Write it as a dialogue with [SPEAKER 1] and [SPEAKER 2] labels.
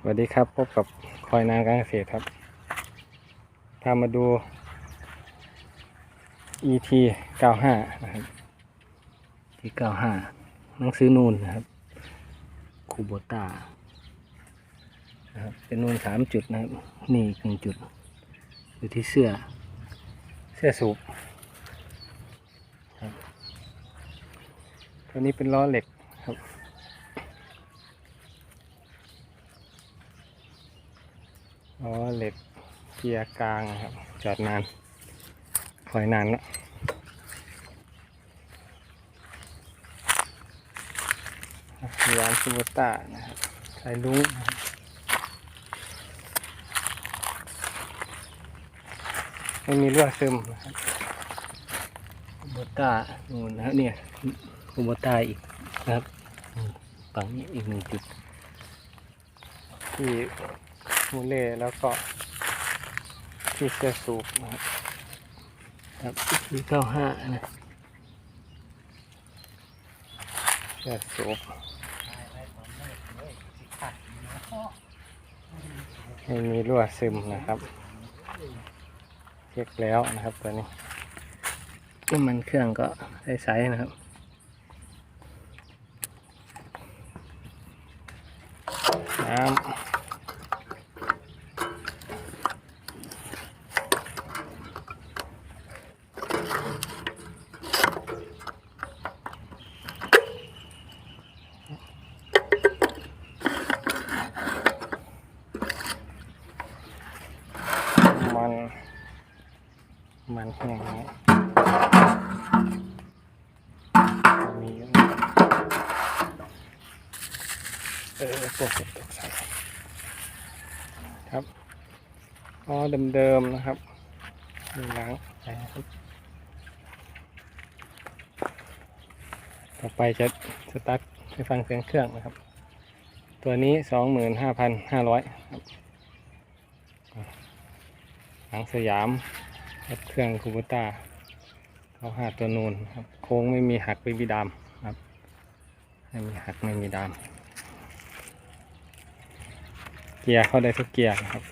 [SPEAKER 1] สวัสดีครับพบกับคอยนางการเกษตรครับพามาดู ET 95นะครับที่95หนังสือนูนนะครับคูโบต้านะครับเป็นนูนสามจุดนะครับ นี่อีกหนึ่งจุด อยู่ที่เสื้อ เสื้อสูบครับตัวนี้เป็นล้อเหล็กครับ ล้อเหล็กเกียร์กลางครับ จอดนานคอยนานแล้วยานซูโบต้านะครับสายลุ้งไม่มีรั่วซึมนะครับคูโบต้านู่นนะเนี่ยคูโบต้าอีกนะครับฝั่งนี้อีกหนึ่งจุดที่ มูเล่แล้วก็ที่เสื้อสูบนะครับครับที่เก้าห้านะเสื้อสูบไม่มีรั่วซึมนะครับเช็คแล้วนะครับตัวนี้น้ำมันเครื่องก็ใสๆนะครับน้ำ มัน มันแห้งนะมีอยู่เออตัวเสร็จตกใส่ครับอ๋อเดิมๆนะครับมีล้างนะครับต่อไปจะสตาร์ทให้ฟังเสียงเครื่องนะครับ ตัวนี้สองหมื่นห้าพันห้าร้อยครับหางสยาม กับเครื่องคูบูต้าเขาหาตัวนูนครับ โค้งไม่มีหักไม่มีดามครับ ไม่มีหักไม่มีดาม เกียร์เข้าได้ทุกเกียร์ครับ